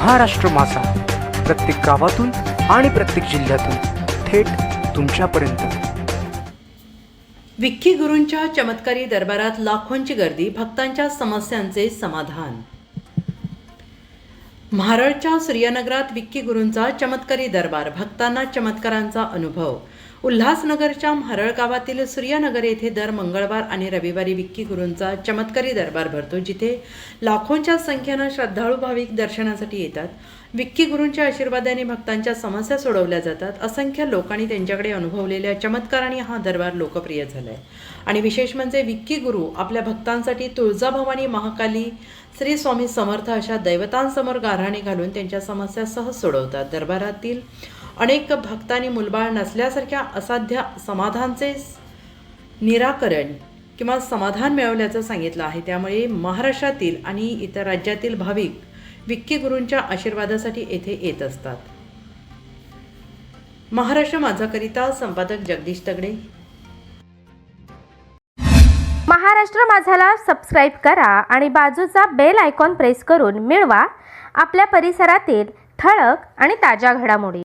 महाराष्ट्र माझा. प्रत्येक गावातून आणि प्रत्येक जिल्ह्यातून थेट तुमच्यापर्यंत. विक्की गुरूंच्या चमत्कारी दरबारात लाखोंची गर्दी भक्तांच्या समस्यांचे समाधान. म्हारळच्या सूर्यनगरात विक्की गुरूंचा चमत्कारी दरबार भक्तांना चमत्कारांचा अनुभव. उल्हासनगरच्या म्हारळ गावातील सूर्यनगर येथे दर मंगळवार आणि रविवारी विक्की गुरूंचा चमत्कारी दरबार भरतो जिथे लाखोंच्या संख्येनं श्रद्धाळू भाविक दर्शनासाठी येतात. विक्की गुरूंच्या आशीर्वादाने भक्तांच्या समस्या सोडवल्या जातात. असंख्य लोकांनी त्यांच्याकडे अनुभवलेल्या चमत्काराने हा दरबार लोकप्रिय झालाय. आणि विशेष म्हणजे विक्की गुरु आपल्या भक्तांसाठी तुळजाभवानी महाकाली श्री स्वामी समर्थ अशा दैवतांसमोर गाऱ्हाणे घालून त्यांच्या समस्या सहज सोडवतात. दरबारातील अनेक भक्तांनी मुलबाळ नसल्यासारख्या असाध्य समाधानचे निराकरण किंवा समाधान मिळवल्याचं सांगितलं आहे. त्यामुळे महाराष्ट्रातील आणि इतर राज्यातील भाविक विक्की गुरूंच्या आशीर्वादासाठी येथे येत असतात. महाराष्ट्र माझाकरिता संपादक जगदीश तगडे. महाराष्ट्र माझाला सबस्क्राईब करा आणि बाजूचा बेल आयकॉन प्रेस करून मिळवा. आपल्या परिसरातील ठळक आणि ताज्या घडामोडी.